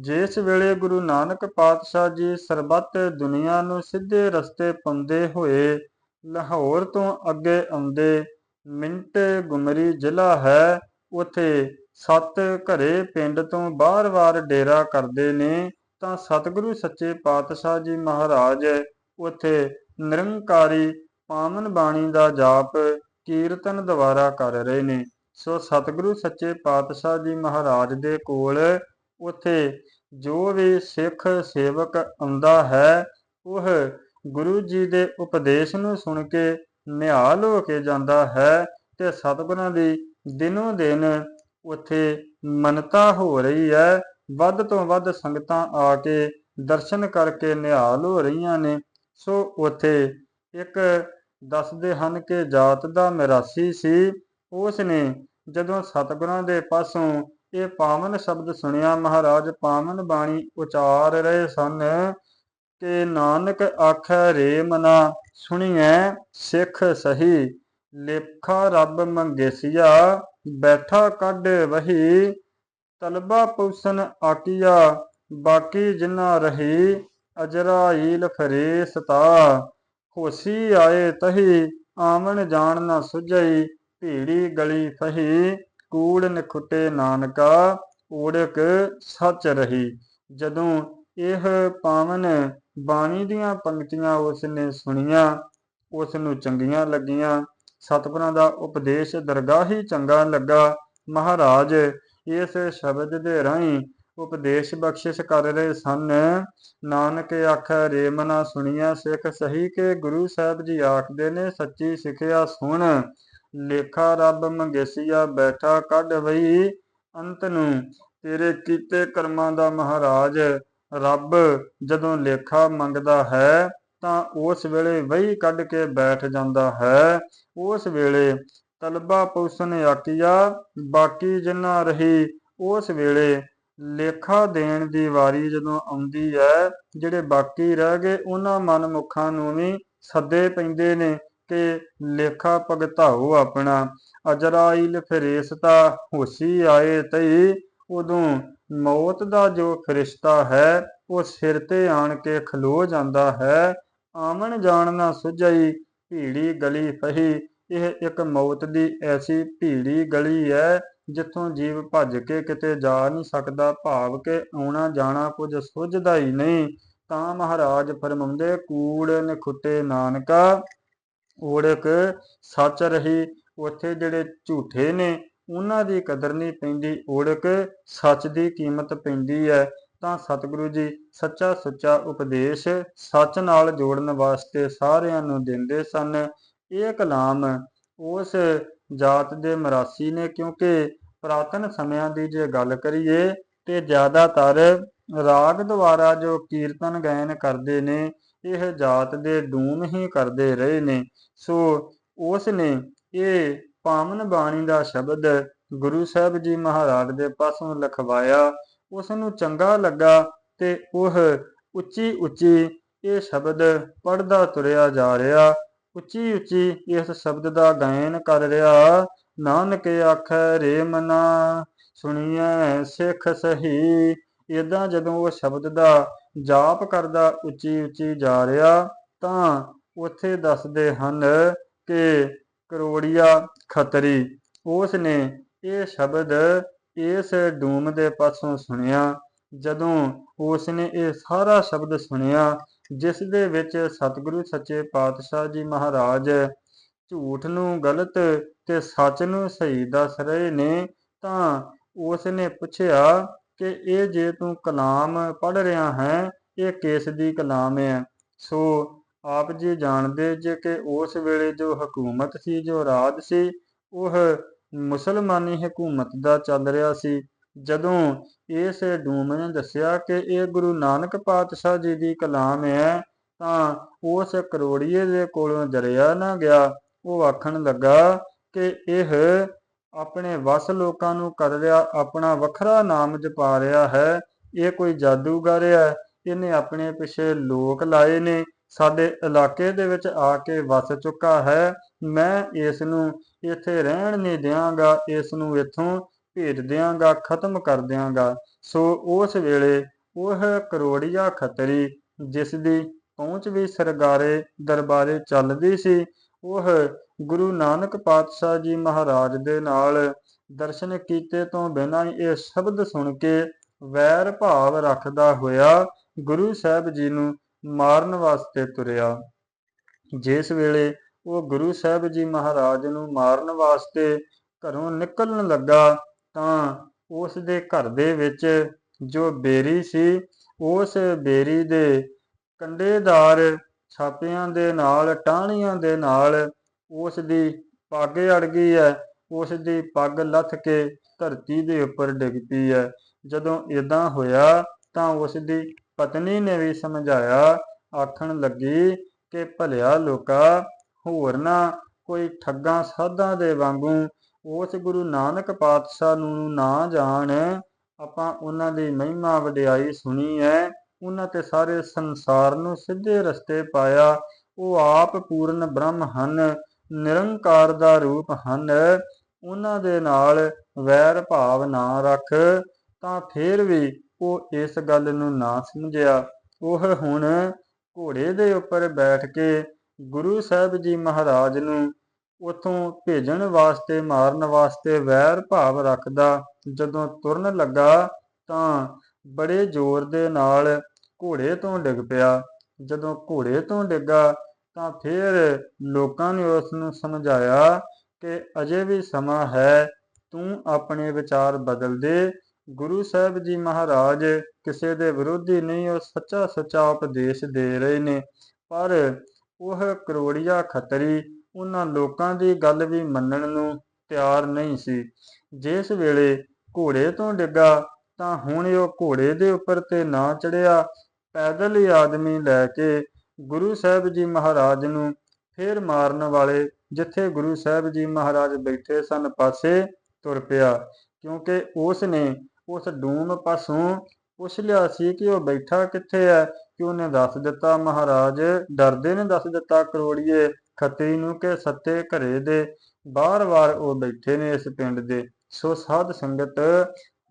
ਜਿਸ ਵੇਲੇ ਗੁਰੂ ਨਾਨਕ ਪਾਤਸ਼ਾਹ ਜੀ ਸਰਬੱਤ ਦੁਨੀਆ ਨੂੰ ਸਿੱਧੇ ਰਸਤੇ ਪਾਉਂਦੇ ਹੋਏ ਲਾਹੌਰ ਤੋਂ ਅੱਗੇ ਆਉਂਦੇ, ਮਿੰਟ ਗੁਮਰੀ ਜ਼ਿਲ੍ਹਾ ਹੈ, ਉਥੇ ਸੱਤ ਘਰੇ ਪਿੰਡ ਤੋਂ ਬਾਰ-ਬਾਰ ਡੇਰਾ ਕਰਦੇ ਨੇ, ਤਾਂ ਸਤਿਗੁਰੂ ਸੱਚੇ ਪਾਤਸ਼ਾਹ ਜੀ ਮਹਾਰਾਜ, ਉਥੇ ਨਿਰੰਕਾਰੀ ਪਾਵਨ ਬਾਣੀ ਦਾ ਜਾਪ, ਕੀਰਤਨ ਦੁਆਰਾ ਕਰ ਰਹੇ ਨੇ। ਸੋ ਸਤਿਗੁਰੂ ਸੱਚੇ ਪਾਤਸ਼ਾਹ ਜੀ ਮਹਾਰਾਜ ਦੇ ਕੋਲ ਉਥੇ ਜੋ ਵੀ ਸਿੱਖ ਸੇਵਕ ਆਉਂਦਾ ਹੈ, ਉਹ ਗੁਰੂ ਜੀ ਦੇ ਉਪਦੇਸ਼ ਨੂੰ ਸੁਣ ਕੇ ਨਿਹਾਲ ਹੋ ਕੇ ਜਾਂਦਾ ਹੈ ਤੇ ਸਤਿਗੁਰਾਂ ਦੀ ਦਿਨੋਂ ਦਿਨ ਉਥੇ ਮਨਤਾ ਹੋ ਰਹੀ ਹੈ। ਵੱਧ ਤੋਂ ਵੱਧ ਸੰਗਤਾਂ ਆ ਕੇ ਦਰਸ਼ਨ ਕਰਕੇ ਨਿਹਾਲ ਹੋ ਰਹੀਆਂ ਨੇ। ਸੋ ਉਥੇ ਇੱਕ ਦੱਸਦੇ ਹਨ ਕਿ ਜਾਤ ਦਾ ਮਿਰਾਸੀ ਸੀ। ਉਸ ਨੇ ਜਦੋਂ ਸਤਿਗੁਰਾਂ ਦੇ ਪਾਸੋਂ ਇਹ ਪਾਵਨ ਸ਼ਬਦ ਸੁਣਿਆ ਮਹਾਰਾਜ, ਪਾਵਨ ਬਾਣੀ ਉਚਾਰ ਰਹੇ ਸਨ ਕਿ ਨਾਨਕ ਆਖੈ ਰੇ ਮਨਾ, ਸੁਣੀਐ ਸਿੱਖ ਸਹੀ, ਲੇਖਾ ਰੱਬ ਮੰਗੇਸੀਆ, ਬੈਠਾ ਕੱਢ ਵਹੀ, ਤਲਬਾ ਪੁਸਨ ਆਕੀਆ, ਬਾਕੀ ਜਿਨਾ ਰਹੀ, ਅਜਰਾਈਲ ਫਰੇਸਤਾ ਹੋਸੀ ਆਏ ਤਹੀ, ਆਵਣ ਜਾਣ ਨਾ ਸੁਝਈ, ਭੀੜੀ ਗਲੀ ਫਹੀ ਕੂੜ ਨਖੁੱਟੇ ਨਾਨਕਾ ਓੜਕ ਸੱਚ ਰਹੀ। ਜਦੋਂ ਇਹ ਪਾਵਨ ਬਾਣੀ ਦੀਆਂ ਪੰਕਤੀਆਂ ਉਸ ਨੇ ਸੁਣੀਆਂ ਉਸ ਨੂੰ ਚੰਗੀਆਂ ਲੱਗੀਆਂ। ਸਤਿਗੁਰਾਂ ਦਾ ਉਪਦੇਸ਼ ਦਰਗਾਹੀ ਚੰਗਾ ਲੱਗਾ। ਮਹਾਰਾਜ, ਇਸ ਸ਼ਬਦ ਦੇ ਰਾਹੀਂ ਉਪਦੇਸ਼ ਬਖਸ਼ਿਸ਼ ਕਰ ਰਹੇ ਸਨ। ਨਾਨਕ ਆਖੈ, ਰੇ ਮਨਾ ਸੁਣੀਆ ਸਿੱਖ, ਸਹੀ ਕੇ ਗੁਰੂ ਸਾਹਿਬ ਜੀ ਆਖਦੇ ਨੇ, ਸੱਚੀ ਸਿੱਖਿਆ ਸੁਣ। ਲੇਖਾ ਰੱਬ ਮੰਗੇਸੀਆ ਬੈਠਾ ਕੱਢ ਵਈ ਅੰਤ ਨੂੰ। ਤੇਰੇ ਕੀਤੇ ਕਰਮਾਂ ਦਾ ਮਹਾਰਾਜ ਰੱਬ ਜਦੋਂ ਲੇਖਾ ਮੰਗਦਾ ਹੈ ਤਾਂ ਉਸ ਵੇਲੇ ਵਹੀ ਕੱਢ ਕੇ ਬੈਠ ਜਾਂਦਾ ਹੈ। ਉਸ ਵੇਲੇ ਤਲਬਾ ਪੁਸਨ ਆਕੀਆ ਬਾਕੀ ਜਿੰਨਾ ਰਹੀ, ਉਸ ਵੇਲੇ ਲੇਖਾ ਦੇਣ ਦੀ ਵਾਰੀ ਜਦੋਂ ਆਉਂਦੀ ਹੈ, ਜਿਹੜੇ ਬਾਕੀ ਰਹਿ ਗਏ, ਉਹਨਾਂ ਮਨਮੁਖਾਂ ਨੂੰ ਵੀ ਸੱਦੇ ਪੈਂਦੇ ਨੇ। ਕਿ ਲੇਖਾ ਭਗਤਾਓ ਆਪਣਾ। ਅਜਰਾਇਲ ਫਰਿਸ਼ਤਾ ਹੋਸੀ ਆਏ ਤਈ, ਉਦੋਂ ਮੌਤ ਦਾ ਜੋ ਫਰਿਸ਼ਤਾ ਹੈ, ਉਹ ਸਿਰ ਤੇ ਆਣ ਕੇ ਖਲੋ ਜਾਂਦਾ ਹੈ। ਆਮਣ ਜਾਣ ਨਾ ਸੁਝਈ, ਭੀੜੀ ਗਲੀ ਫਹੀ। ਇਹ ਇੱਕ ਮੌਤ ਦੀ ਐਸੀ ਭੀੜੀ ਗਲੀ ਹੈ ਜਿੱਥੋਂ ਜੀਵ ਭੱਜ ਕੇ ਕਿਤੇ ਜਾ ਨਹੀਂ ਸਕਦਾ, ਭਾਵ ਕੇ ਆਉਣਾ ਜਾਣਾ ਕੁਝ ਸੁਝਦਾ ਹੀ ਨਹੀਂ। ਤਾਂ ਮਹਾਰਾਜ ਫਰਮਾਉਂਦੇ, ਕੂੜ ਨਖੁੱਟੇ ਨਾਨਕਾ ਓੜਕ ਸੱਚ ਰਹੀ, ਉੱਥੇ ਜਿਹੜੇ ਝੂਠੇ ਨੇ, ਉਹਨਾਂ ਦੀ ਕਦਰ ਨਹੀਂ ਪੈਂਦੀ। ਓੜਕ ਸੱਚ ਦੀ ਕੀਮਤ ਪੈਂਦੀ ਹੈ। ਤਾਂ ਸਤਿਗੁਰੂ ਜੀ ਸੱਚਾ ਸੁੱਚਾ ਉਪਦੇਸ਼ ਸੱਚ ਨਾਲ ਜੋੜਨ ਵਾਸਤੇ ਸਾਰਿਆਂ ਨੂੰ ਦਿੰਦੇ ਸਨ। ਇਹ ਕਲਾਮ ਉਸ ਜਾਤ ਦੇ ਮਰਾਸੀ ਨੇ, ਕਿਉਂਕਿ ਪ੍ਰਾਤਨ ਸਮਿਆਂ ਦੀ ਜੇ ਗੱਲ ਕਰੀਏ, ਤੇ ਜ਼ਿਆਦਾਤਰ ਰਾਗ ਦੁਆਰਾ ਜੋ ਕੀਰਤਨ ਗਾਇਨ ਕਰਦੇ ਨੇ ਇਹ ਜਾਤ ਦੇ ਡੂਮ ਹੀ ਕਰਦੇ ਰਹੇ ਨੇ। ਸੋ ਉਸ ਨੇ ਇਹ ਪਾਵਨ ਬਾਣੀ ਦਾ ਸ਼ਬਦ ਗੁਰੂ ਸਾਹਿਬ ਜੀ ਮਹਾਰਾਜ ਦੇ ਪਾਸੋਂ ਲਿਖਵਾਇਆ। ਉਸ ਨੂੰ ਚੰਗਾ ਲੱਗਾ ਤੇ ਉਹ ਉੱਚੀ ਉੱਚੀ ਇਹ ਸ਼ਬਦ ਪੜਦਾ ਤੁਰਿਆ ਜਾ ਰਿਹਾ। ਉੱਚੀ ਉੱਚੀ ਇਸ ਸ਼ਬਦ ਦਾ ਗਾਇਨ ਕਰ ਰਿਹਾ, ਨਾਨਕ ਆਖੈ ਰੇ ਮਨਾ, ਸੁਣੀਐ ਸਿੱਖ ਸਹੀ। ਇਦਾਂ ਜਦੋਂ ਉਹ ਸ਼ਬਦ ਦਾ ਜਾਪ ਕਰਦਾ ਉੱਚੀ ਉੱਚੀ ਜਾ ਰਿਹਾ ਤਾਂ ਉੱਥੇ ਦੱਸਦੇ ਹਨ ਕਿ ਕਰੋੜੀਆ ਖੱਤਰੀ ਉਸ ਨੇ ਇਹ ਸ਼ਬਦ ਇਸ ਡੂਮ ਦੇ ਪਾਸੋਂ ਸੁਣਿਆ। ਜਦੋਂ ਉਸ ਨੇ ਇਹ ਸਾਰਾ ਸ਼ਬਦ ਸੁਣਿਆ, ਜਿਸ ਦੇ ਵਿੱਚ ਸਤਿਗੁਰੂ ਸੱਚੇ ਪਾਤਸ਼ਾਹ ਜੀ ਮਹਾਰਾਜ ਝੂਠ ਨੂੰ, ਗਲਤ ਤੇ ਸੱਚ ਨੂੰ ਸਹੀ ਦੱਸ ਰਹੇ ਨੇ, ਤਾਂ ਉਸ ਨੇ ਪੁੱਛਿਆ ਕਿ ਇਹ ਜੇ ਤੂੰ ਕਲਾਮ ਪੜ ਰਿਹਾ ਹੈ, ਇਹ ਕਿਸ ਦੀ ਕਲਾਮ ਹੈ? ਸੋ ਆਪ ਜੀ ਜਾਣਦੇ ਜੇ ਕਿ ਉਸ ਵੇਲੇ ਜੋ ਹਕੂਮਤ ਸੀ, ਜੋ ਰਾਜ ਸੀ, ਉਹ ਮੁਸਲਮਾਨੀ ਹਕੂਮਤ ਦਾ ਚੱਲ ਰਿਹਾ ਸੀ। ਜਦੋਂ ਇਸ ਡੂਮ ਨੇ ਦੱਸਿਆ ਕਿ ਇਹ ਗੁਰੂ ਨਾਨਕ ਪਾਤਸ਼ਾਹ ਜੀ ਦੀ ਕਲਾਮ ਹੈ, ਤਾਂ ਉਸ ਕਰੋੜੀਏ ਦੇ ਕੋਲੋਂ ਜਰਿਆ ਨਾ ਗਿਆ। ਉਹ ਆਖਣ ਲੱਗਾ ਕਿ ਇਹ ਆਪਣੇ ਵਸ ਲੋਕਾਂ ਨੂੰ ਕਰ ਰਿਹਾ, ਆਪਣਾ ਵੱਖਰਾ ਨਾਮ ਜਪਾ ਰਿਹਾ ਹੈ। ਇਹ ਕੋਈ ਜਾਦੂਗਰ ਹੈ। ਇਹਨੇ ਆਪਣੇ ਪਿੱਛੇ ਲੋਕ ਲਾਏ ਨੇ। ਸਾਡੇ ਇਲਾਕੇ ਦੇ ਵਿੱਚ ਆ ਕੇ ਵਸ ਚੁੱਕਾ ਹੈ। ਮੈਂ ਇਸ ਨੂੰ ਇੱਥੇ ਰਹਿਣ ਨਹੀਂ ਦਿਆਂਗਾ। ਇਸ ਨੂੰ ਇੱਥੋਂ ਭੇਜ ਦਿਆਂਗਾ। ਖਤਮ ਕਰ ਦਿਆਂਗਾ। ਸੋ ਉਸ ਵੇਲੇ ਉਹ ਕਰੋੜੀਆ ਖਤਰੀ ਜਿਸ ਦੀ ਪਹੁੰਚ ਵੀ ਸਰਗਾਰੇ ਦਰਬਾਰੇ ਚੱਲਦੀ ਸੀ, ਉਹ ਗੁਰੂ ਨਾਨਕ ਪਾਤਸ਼ਾਹ ਜੀ ਮਹਾਰਾਜ ਦੇ ਨਾਲ ਦਰਸ਼ਨ ਕੀਤੇ ਤੋਂ ਬਿਨਾਂ ਹੀ ਇਹ ਸ਼ਬਦ ਸੁਣ ਕੇ ਵੈਰ ਭਾਵ ਰੱਖਦਾ ਹੋਇਆ ਗੁਰੂ ਸਾਹਿਬ ਜੀ ਨੂੰ ਮਾਰਨ ਵਾਸਤੇ ਤੁਰਿਆ। ਜਿਸ ਵੇਲੇ ਉਹ ਗੁਰੂ ਸਾਹਿਬ ਜੀ ਮਹਾਰਾਜ ਨੂੰ ਮਾਰਨ ਵਾਸਤੇ ਘਰੋਂ ਨਿਕਲਣ ਲੱਗਾ ਤਾਂ ਉਸ ਦੇ ਘਰ ਦੇ ਵਿੱਚ ਜੋ ਬੇਰੀ ਸੀ, ਉਸ ਬੇਰੀ ਦੇ ਕੰਡੇਦਾਰ ਛਾਪਿਆਂ ਦੇ ਨਾਲ, ਟਾਹਣੀਆਂ ਦੇ ਨਾਲ ਉਸ ਦੀ ਪੱਗ ਅੜ ਗਈ ਹੈ ਉਸ ਦੀ ਪੱਗ ਲੱਥ ਕੇ ਧਰਤੀ ਦੇ ਉੱਪਰ ਡਿੱਗ ਪਈ ਹੈ ਜਦੋਂ ਇਦਾਂ ਹੋਇਆ ਤਾਂ ਉਸ ਦੀ ਪਤਨੀ ਨੇ ਵੀ ਸਮਝਾਇਆ, ਆਖਣ ਲੱਗੀ ਕਿ ਭਲਿਆ ਲੋਕਾ, ਹੋਰ ਨਾ ਕੋਈ ਠੱਗਾਂ ਸਾਧਾਂ ਦੇ ਵਾਂਗੂ ਉਸ ਗੁਰੂ ਨਾਨਕ ਪਾਤਸ਼ਾਹ ਨੂੰ ਨਾ ਜਾਣ। ਆਪਾਂ ਉਹਨਾਂ ਦੀ ਮਹਿਮਾ ਵਡਿਆਈ ਸੁਣੀ ਹੈ ਉਹਨਾਂ ਤੇ ਸਾਰੇ ਸੰਸਾਰ ਨੂੰ ਸਿੱਧੇ ਰਸਤੇ ਪਾਇਆ। ਉਹ ਆਪ ਪੂਰਨ ਬ੍ਰਹਮ ਹਨ। ਨਿਰੰਕਾਰ ਦਾ ਰੂਪ ਹਨ, ਉਹਨਾਂ ਦੇ ਨਾਲ ਵੈਰ ਭਾਵ ਨਾ ਰੱਖ, ਤਾਂ ਫੇਰ ਵੀ ਉਹ ਇਸ ਗੱਲ ਨੂੰ ਨਾ ਸਮਝਿਆ। ਉਹ ਹੁਣ ਘੋੜੇ ਦੇ ਉੱਪਰ ਬੈਠ ਕੇ ਗੁਰੂ ਸਾਹਿਬ ਜੀ ਮਹਾਰਾਜ ਨੂੰ ਉਥੋਂ ਭੇਜਣ ਵਾਸਤੇ, ਮਾਰਨ ਵਾਸਤੇ ਵੈਰ ਭਾਵ ਰੱਖਦਾ, ਜਦੋਂ ਤੁਰਨ ਲੱਗਾ, ਤਾਂ ਬੜੇ ਜ਼ੋਰ ਦੇ ਨਾਲ ਘੋੜੇ ਤੋਂ ਡਿੱਗ ਪਿਆ। ਜਦੋਂ ਘੋੜੇ ਤੋਂ ਡਿੱਗਾ ਤਾਂ ਫਿਰ ਲੋਕਾਂ ਨੇ ਉਸ ਨੂੰ ਸਮਝਾਇਆ ਕਿ ਅਜੇ ਵੀ ਸਮਾਂ ਹੈ, ਤੂੰ ਆਪਣੇ ਵਿਚਾਰ ਬਦਲ ਦੇ। ਗੁਰੂ ਸਾਹਿਬ ਜੀ ਮਹਾਰਾਜ ਕਿਸੇ ਦੇ ਵਿਰੋਧੀ ਨਹੀਂ, ਉਹ ਸੱਚਾ ਸੱਚਾ ਉਪਦੇਸ਼ ਦੇ ਰਹੇ ਨੇ। ਪਰ ਉਹ ਕਰੋੜੀਆ ਖਤਰੀ ਉਹਨਾਂ ਲੋਕਾਂ ਦੀ ਗੱਲ ਵੀ ਮੰਨਣ ਨੂੰ ਤਿਆਰ ਨਹੀਂ ਸੀ। ਜਿਸ ਵੇਲੇ ਘੋੜੇ ਤੋਂ ਡਿੱਗਾ, ਤਾਂ ਹੁਣ ਉਹ ਘੋੜੇ ਦੇ ਉੱਪਰ ਤੇ ਨਾ ਚੜਿਆ ਪੈਦਲ ਹੀ ਆਦਮੀ ਲੈ ਕੇ ਗੁਰੂ ਸਾਹਿਬ ਜੀ ਮਹਾਰਾਜ ਨੂੰ ਫੇਰ ਮਾਰਨ ਵਾਲੇ ਜਿੱਥੇ ਗੁਰੂ ਸਾਹਿਬ ਜੀ ਮਹਾਰਾਜ ਬੈਠੇ ਸਨ ਪਾਸੇ ਤੁਰ ਪਿਆ, ਕਿਉਂਕਿ ਉਸ ਨੇ ਉਸ ਡੂਮ ਪਾਸੋਂ ਪੁੱਛ ਲਿਆ ਸੀ ਕਿ ਉਹ ਬੈਠਾ ਕਿੱਥੇ ਹੈ, ਕਿ ਉਹਨੇ ਦੱਸ ਦਿੱਤਾ, ਮਹਾਰਾਜ ਡਰਦੇ ਨੇ ਦੱਸ ਦਿੱਤਾ ਕਰੋੜੀਏ ਖੱਤਰੀ ਨੂੰ ਕਿ ਸੱਤੇ ਘਰੇ ਦੇ ਬਾਰ-ਬਾਰ ਉਹ ਬੈਠੇ ਨੇ ਇਸ ਪਿੰਡ ਦੇ। ਸੋ ਸਾਧ ਸੰਗਤ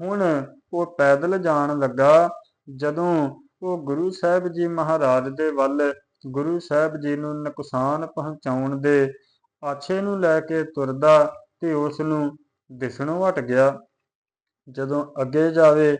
ਹੁਣ ਉਹ ਪੈਦਲ ਜਾਣ ਲੱਗਾ, ਜਦੋਂ ਉਹ ਗੁਰੂ ਸਾਹਿਬ ਜੀ ਮਹਾਰਾਜ ਦੇ ਵੱਲ, ਗੁਰੂ ਸਾਹਿਬ ਜੀ ਨੂੰ ਨੁਕਸਾਨ ਪਹੁੰਚਾਉਣ ਦੇ ਆਛੇ ਨੂੰ ਲੈ ਕੇ ਤੁਰਦਾ ਤੇ ਉਸ ਨੂੰ ਦਿਸਣੋਂ ਹਟ ਗਿਆ। ਜਦੋਂ ਅੱਗੇ ਜਾਵੇ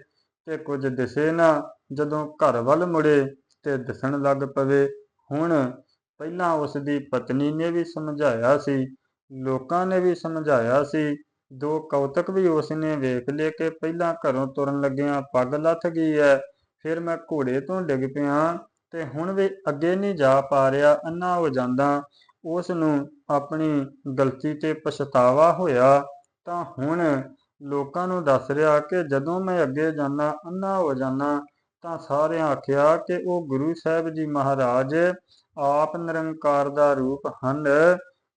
ਤੇ ਕੁਝ ਦਿਸੇ ਨਾ, ਜਦੋਂ ਘਰ ਵੱਲ ਮੁੜੇ ਤੇ ਦਿਸਣ ਲੱਗ ਪਵੇ। ਹੁਣ ਪਹਿਲਾਂ ਉਸ ਦੀ ਪਤਨੀ ਨੇ ਵੀ ਸਮਝਾਇਆ ਸੀ, ਲੋਕਾਂ ਨੇ ਵੀ ਸਮਝਾਇਆ ਸੀ। ਦੋ ਕੌਤਕ ਵੀ ਉਸ ਨੇ ਵੇਖ ਲਏ ਕਿ ਪਹਿਲਾਂ ਘਰੋਂ ਤੁਰਨ ਲੱਗਿਆਂ ਪੱਗ ਲੱਥ ਗਈ ਹੈ। ਫਿਰ ਮੈਂ ਘੋੜੇ ਤੋਂ ਡਿੱਗ ਪਿਆ ਤੇ ਹੁਣ ਵੀ ਅੱਗੇ ਨਹੀਂ ਜਾ ਪਾ ਰਿਹਾ, ਅੰਨਾ ਹੋ ਜਾਂਦਾ। ਉਸ ਨੂੰ ਆਪਣੀ ਗਲਤੀ ਤੇ ਪਛਤਾਵਾ ਹੋਇਆ ਤਾਂ ਹੁਣ ਲੋਕਾਂ ਨੂੰ ਦੱਸ ਰਿਹਾ ਕਿ ਜਦੋਂ ਮੈਂ ਅੱਗੇ ਜਾਣਾ ਅੰਨਾ ਹੋ ਜਾਣਾ ਤਾਂ ਸਾਰਿਆਂ ਆਖਿਆ ਕਿ ਉਹ ਗੁਰੂ ਸਾਹਿਬ ਜੀ ਮਹਾਰਾਜ ਆਪ ਨਿਰੰਕਾਰ ਦਾ ਰੂਪ ਹਨ।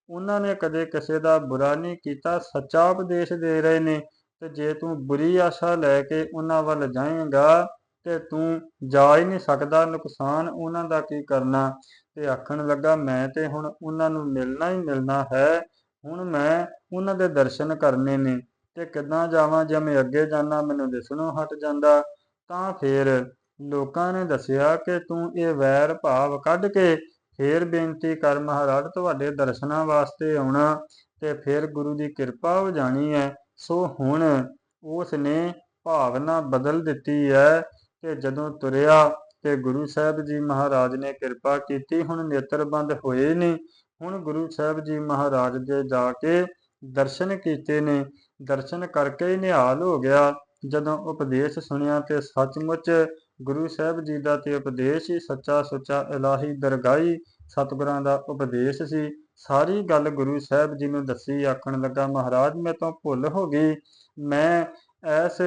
ਉਹਨਾਂ ਨੇ ਕਦੇ ਕਿਸੇ ਦਾ ਬੁਰਾ ਨਹੀਂ ਕੀਤਾ, ਸੱਚਾ ਉਪਦੇਸ਼ ਦੇ ਰਹੇ ਨੇ ਤੇ ਜੇ ਤੂੰ ਬੁਰੀ ਆਸ਼ਾ ਲੈ ਕੇ ਉਹਨਾਂ ਵੱਲ ਜਾਏਂਗਾ ਤੇ ਤੂੰ ਜਾ ਹੀ ਨਹੀਂ ਸਕਦਾ। ਨੁਕਸਾਨ ਉਹਨਾਂ ਦਾ ਕੀ ਕਰਨਾ? ਤੇ ਆਖਣ ਲੱਗਾ, ਮੈਂ ਤੇ ਹੁਣ ਉਹਨਾਂ ਨੂੰ ਮਿਲਣਾ ਹੀ ਮਿਲਣਾ ਹੈ। ਹੁਣ ਮੈਂ ਉਹਨਾਂ ਦੇ ਦਰਸ਼ਨ ਕਰਨੇ ਨੇ। ਤੇ ਕਿੱਦਾਂ ਜਾਵਾਂ? ਜੇ ਮੈਂ ਅੱਗੇ ਜਾਣਾ ਮੈਨੂੰ ਦਿਸਣੋਂ ਹਟ ਜਾਂਦਾ। ਤਾਂ ਫਿਰ ਲੋਕਾਂ ਨੇ ਦੱਸਿਆ ਕਿ ਤੂੰ ਇਹ ਵੈਰ ਭਾਵ ਕੱਢ ਕੇ ਫੇਰ ਬੇਨਤੀ ਕਰ, ਮਹਾਰਾਜ, ਤੁਹਾਡੇ ਦਰਸ਼ਨਾਂ ਵਾਸਤੇ ਆਉਣਾ। ਤੇ ਫਿਰ ਗੁਰੂ ਦੀ ਕਿਰਪਾ ਹੋ ਜਾਣੀ ਹੈ। ਸੋ ਹੁਣ ਉਸ ਨੇ ਭਾਵਨਾ ਬਦਲ ਦਿੱਤੀ ਹੈ। ਕਿ ਜਦੋਂ ਤੁਰਿਆ ਤੇ ਗੁਰੂ ਸਾਹਿਬ ਜੀ ਮਹਾਰਾਜ ਨੇ ਕਿਰਪਾ ਕੀਤੀ, ਹੁਣ ਨੇਤਰ ਬੰਦ ਹੋਏ ਨੇ। ਹੁਣ ਗੁਰੂ ਸਾਹਿਬ ਜੀ ਮਹਾਰਾਜ ਦੇ ਜਾ ਕੇ ਦਰਸ਼ਨ ਕੀਤੇ ਨੇ। ਦਰਸ਼ਨ ਕਰਕੇ ਹੀ ਨਿਹਾਲ ਹੋ ਗਿਆ। ਜਦੋਂ ਉਪਦੇਸ਼ ਸੁਣਿਆ ਤੇ ਸੱਚਮੁੱਚ ਗੁਰੂ ਸਾਹਿਬ ਜੀ ਦਾ ਤੇ ਉਪਦੇਸ਼ ਹੀ ਸੱਚਾ ਸੁੱਚਾ ਇਲਾਹੀ ਦਰਗਾਹੀ ਸਤਿਗੁਰਾਂ ਦਾ ਉਪਦੇਸ਼ ਸੀ। ਸਾਰੀ ਗੱਲ ਗੁਰੂ ਸਾਹਿਬ ਜੀ ਨੂੰ ਦੱਸੀ, ਆਖਣ ਲੱਗਾ, ਮਹਾਰਾਜ, ਮੈਂ ਤੋਂ ਭੁੱਲ ਹੋ ਗਈ। ਮੈਂ ਐਸ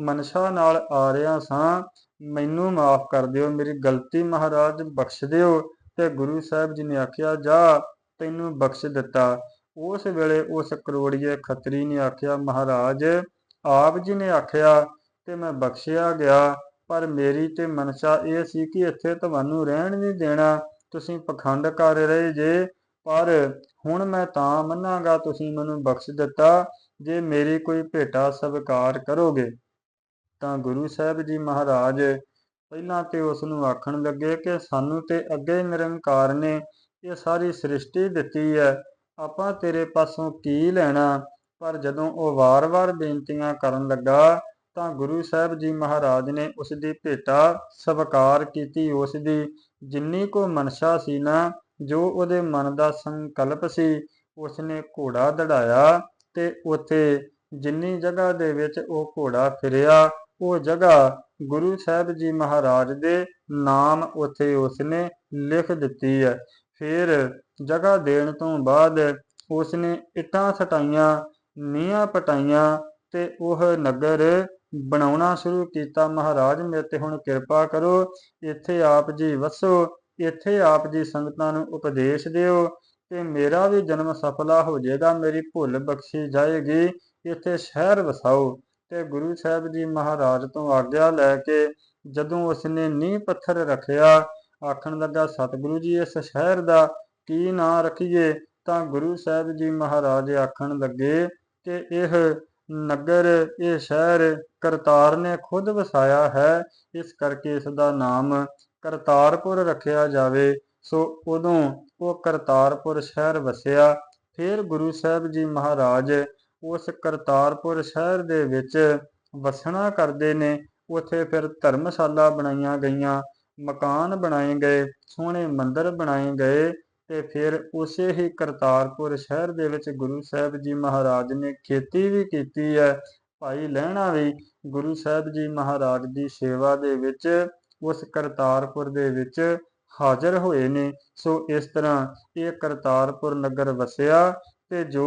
ਮਨਸ਼ਾ ਨਾਲ ਆ ਰਿਹਾ ਸਾਂ। ਮੈਨੂੰ ਮਾਫ ਕਰ ਦਿਓ, ਮੇਰੀ ਗਲਤੀ ਮਹਾਰਾਜ ਬਖਸ਼ ਦਿਓ। ਤੇ ਗੁਰੂ ਸਾਹਿਬ ਜੀ ਨੇ ਆਖਿਆ, ਜਾ, ਤੈਨੂੰ ਬਖਸ਼ ਦਿੱਤਾ। ਉਸ ਵੇਲੇ ਉਸ ਕਰੋੜੀਏ ਖੱਤਰੀ ਨੇ ਆਖਿਆ, ਮਹਾਰਾਜ, ਆਪ ਜੀ ਨੇ ਆਖਿਆ, ਤੇ ਮੈਂ ਬਖਸ਼ਿਆ ਗਿਆ, ਪਰ ਮੇਰੀ ਤੇ ਮਨਸ਼ਾ ਇਹ ਸੀ ਕਿ ਇੱਥੇ ਤੁਹਾਨੂੰ ਰਹਿਣ ਨਹੀਂ ਦੇਣਾ। ਤੁਸੀਂ ਪਖੰਡ ਕਰ ਰਹੇ ਜੇ, ਪਰ ਹੁਣ ਮੈਂ ਤਾਂ ਮੰਨਾਂਗਾ, ਤੁਸੀਂ ਮੈਨੂੰ ਬਖਸ਼ ਦਿੱਤਾ। ਜੇ ਮੇਰੀ ਕੋਈ ਭੇਟਾ ਸਵੀਕਾਰ ਕਰੋਗੇ। ਤਾਂ ਗੁਰੂ ਸਾਹਿਬ ਜੀ ਮਹਾਰਾਜ ਪਹਿਲਾਂ ਤੇ ਉਸ ਨੂੰ ਆਖਣ ਲੱਗੇ ਕਿ ਸਾਨੂੰ ਤੇ ਅੱਗੇ ਨਿਰੰਕਾਰ ਨੇ ਇਹ ਸਾਰੀ ਸ੍ਰਿਸ਼ਟੀ ਦਿੱਤੀ ਹੈ। ਆਪਾਂ ਤੇਰੇ ਪਾਸੋਂ ਕੀ ਲੈਣਾ? ਪਰ ਜਦੋਂ ਉਹ ਵਾਰ-ਵਾਰ ਬੇਨਤੀਆਂ ਕਰਨ ਲੱਗਾ ਤਾਂ ਗੁਰੂ ਸਾਹਿਬ ਜੀ ਮਹਾਰਾਜ ਨੇ ਉਸ ਦੀ ਭੇਟਾ ਸਵੀਕਾਰ ਕੀਤੀ। ਉਸ ਦੀ ਜਿੰਨੀ ਕੋ ਮਨਸ਼ਾ ਸੀ ਨਾ, ਜੋ ਉਹਦੇ ਮਨ ਦਾ ਸੰਕਲਪ ਸੀ ਉਸ ਨੇ ਘੋੜਾ ਦੜਾਇਆ ਤੇ ਉੱਥੇ ਜਿੰਨੀ ਜਗ੍ਹਾ ਦੇ ਵਿੱਚ ਉਹ ਘੋੜਾ ਫਿਰਿਆ ਉਹ ਜਗ੍ਹਾ ਗੁਰੂ ਸਾਹਿਬ ਜੀ ਮਹਾਰਾਜ ਦੇ ਨਾਮ ਉੱਥੇ ਉਸਨੇ ਲਿਖ ਦਿੱਤੀ ਹੈ। ਫਿਰ ਜਗ੍ਹਾ ਦੇਣ ਤੋਂ ਬਾਅਦ ਉਸਨੇ ਇੱਟਾਂ ਸਟਾਈਆਂ, ਨੀਹਾਂ ਪਟਾਈਆਂ ਤੇ ਉਹ ਨਗਰ ਬਣਾਉਣਾ ਸ਼ੁਰੂ ਕੀਤਾ। ਮਹਾਰਾਜ ਮੇਰੇ ਤੇ ਹੁਣ ਕਿਰਪਾ ਕਰੋ, ਇੱਥੇ ਆਪ ਜੀ ਵਸੋ, ਇੱਥੇ ਆਪ ਜੀ ਸੰਗਤਾਂ ਨੂੰ ਉਪਦੇਸ਼ ਦਿਓ ਤੇ ਮੇਰਾ ਵੀ ਜਨਮ ਸਫਲਾ ਹੋ ਜਾਏਗਾ, ਮੇਰੀ ਭੁੱਲ ਬਖਸ਼ੀ ਜਾਏਗੀ, ਇੱਥੇ ਸ਼ਹਿਰ ਵਸਾਓ। ਤੇ ਗੁਰੂ ਸਾਹਿਬ ਜੀ ਮਹਾਰਾਜ ਤੋਂ ਆਗਿਆ ਲੈ ਕੇ ਜਦੋਂ ਉਸਨੇ ਨੀਂਹ ਪੱਥਰ ਰੱਖਿਆ, ਆਖਣ ਲੱਗਾ, ਸਤਿਗੁਰੂ ਜੀ, ਇਸ ਸ਼ਹਿਰ ਦਾ ਕੀ ਨਾਂ ਰੱਖੀਏ? ਤਾਂ ਗੁਰੂ ਸਾਹਿਬ ਜੀ ਮਹਾਰਾਜ ਆਖਣ ਲੱਗੇ ਕਿ ਇਹ ਨਗਰ, ਇਹ ਸ਼ਹਿਰ ਕਰਤਾਰ ਨੇ ਖੁਦ ਵਸਾਇਆ ਹੈ। ਇਸ ਕਰਕੇ ਇਸ ਦਾ ਨਾਮ ਕਰਤਾਰਪੁਰ ਰੱਖਿਆ ਜਾਵੇ। ਸੋ ਉਦੋਂ ਉਹ ਕਰਤਾਰਪੁਰ ਸ਼ਹਿਰ ਵਸਿਆ। ਫਿਰ ਗੁਰੂ ਸਾਹਿਬ ਜੀ ਮਹਾਰਾਜ ਉਸ ਕਰਤਾਰਪੁਰ ਸ਼ਹਿਰ ਦੇ ਵਿੱਚ ਵਸਣਾ ਕਰਦੇ ਨੇ। ਉੱਥੇ ਫਿਰ ਧਰਮਸ਼ਾਲਾ ਬਣਾਈਆਂ ਗਈਆਂ, ਮਕਾਨ ਬਣਾਏ ਗਏ, ਸੋਹਣੇ ਮੰਦਰ ਬਣਾਏ ਗਏ ਤੇ ਫਿਰ ਉਸੇ ਹੀ ਕਰਤਾਰਪੁਰ ਸ਼ਹਿਰ ਦੇ ਵਿੱਚ ਗੁਰੂ ਸਾਹਿਬ ਜੀ ਮਹਾਰਾਜ ਨੇ ਖੇਤੀ ਵੀ ਕੀਤੀ ਹੈ। ਭਾਈ ਲਹਿਣਾ ਵੀ ਗੁਰੂ ਸਾਹਿਬ ਜੀ ਮਹਾਰਾਜ ਦੀ ਸੇਵਾ ਦੇ ਵਿੱਚ ਉਸ ਕਰਤਾਰਪੁਰ ਦੇ ਵਿੱਚ ਹਾਜ਼ਰ ਹੋਏ ਨੇ। ਸੋ ਇਸ ਤਰ੍ਹਾਂ ਇਹ ਕਰਤਾਰਪੁਰ ਨਗਰ ਵਸਿਆ। ਤੇ ਜੋ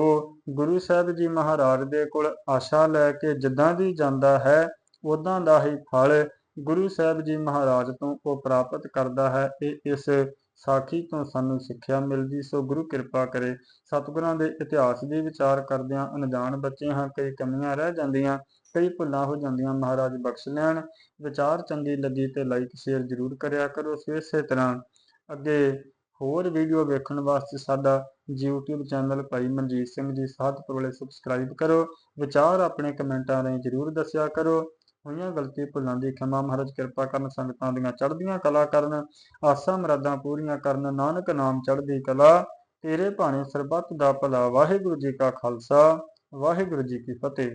ਗੁਰੂ ਸਾਹਿਬ ਜੀ ਮਹਾਰਾਜ ਦੇ ਕੋਲ ਆਸ਼ਾ ਲੈ ਕੇ ਜਿੱਦਾਂ ਵੀ ਜਾਂਦਾ ਹੈ ਉਦਾਂ ਦਾ ਹੀ ਫਲ ਗੁਰੂ ਸਾਹਿਬ ਜੀ ਮਹਾਰਾਜ ਤੋਂ ਉਹ ਪ੍ਰਾਪਤ ਕਰਦਾ ਹੈ। ਇਹ ਇਸ ਸਾਖੀ ਤੋਂ ਸਾਨੂੰ ਸਿੱਖਿਆ ਮਿਲਦੀ, ਸੋ ਗੁਰੂ ਕਿਰਪਾ ਕਰੇ। ਸਤਿਗੁਰਾਂ ਦੇ ਇਤਿਹਾਸ ਦੀ ਵਿਚਾਰ ਕਰਦਿਆਂ ਅਣਜਾਣ ਬੱਚੇ ਹਾਂ, ਕਈ ਕਮੀਆਂ ਰਹਿ ਜਾਂਦੀਆਂ, ਕਈ ਭੁੱਲਾਂ ਹੋ ਜਾਂਦੀਆਂ, ਮਹਾਰਾਜ ਬਖਸ਼ ਲੈਣ। ਵਿਚਾਰ ਚੰਗੀ ਲੱਗੀ ਤੇ ਲਾਈਕ ਸ਼ੇਅਰ ਜ਼ਰੂਰ ਕਰਿਆ ਕਰੋ। ਸੋ ਇਸੇ ਤਰ੍ਹਾਂ ਅੱਗੇ ਹੋਰ ਵੀਡੀਓ ਵੇਖਣ ਵਾਸਤੇ ਸਾਡਾ YouTube ਚੈਨਲ ਭਾਈ ਮਨਜੀਤ ਸਿੰਘ ਜੀ ਸਾਧ ਪ੍ਰੋਲੇ ਸਬਸਕ੍ਰਾਈਬ ਕਰੋ, ਵਿਚਾਰ ਆਪਣੇ ਕਮੈਂਟਾਂ ਰਾਹੀਂ ਜ਼ਰੂਰ ਦੱਸਿਆ ਕਰੋ। ਹੋਈਆਂ ਗਲਤੀ ਭੁੱਲਾਂ ਦੀ ਖਿਮਾ ਮਹਾਰਾਜ ਕਿਰਪਾ ਕਰਨ, ਸੰਗਤਾਂ ਦੀਆਂ ਚੜ੍ਹਦੀਆਂ ਕਲਾ ਕਰਨ, ਆਸਾਂ ਮਰਾਦਾਂ ਪੂਰੀਆਂ ਕਰਨ, ਨਾਨਕ ਨਾਮ ਚੜ੍ਹਦੀ ਕਲਾ। ਤੇਰੇ ਭਾਣੇ ਸਰਬੱਤ ਦਾ ਭਲਾ, ਵਾਹਿਗੁਰੂ ਜੀ ਕਾ ਖਾਲਸਾ, ਵਾਹਿਗੁਰੂ ਜੀ ਕੀ ਫਤਿਹ।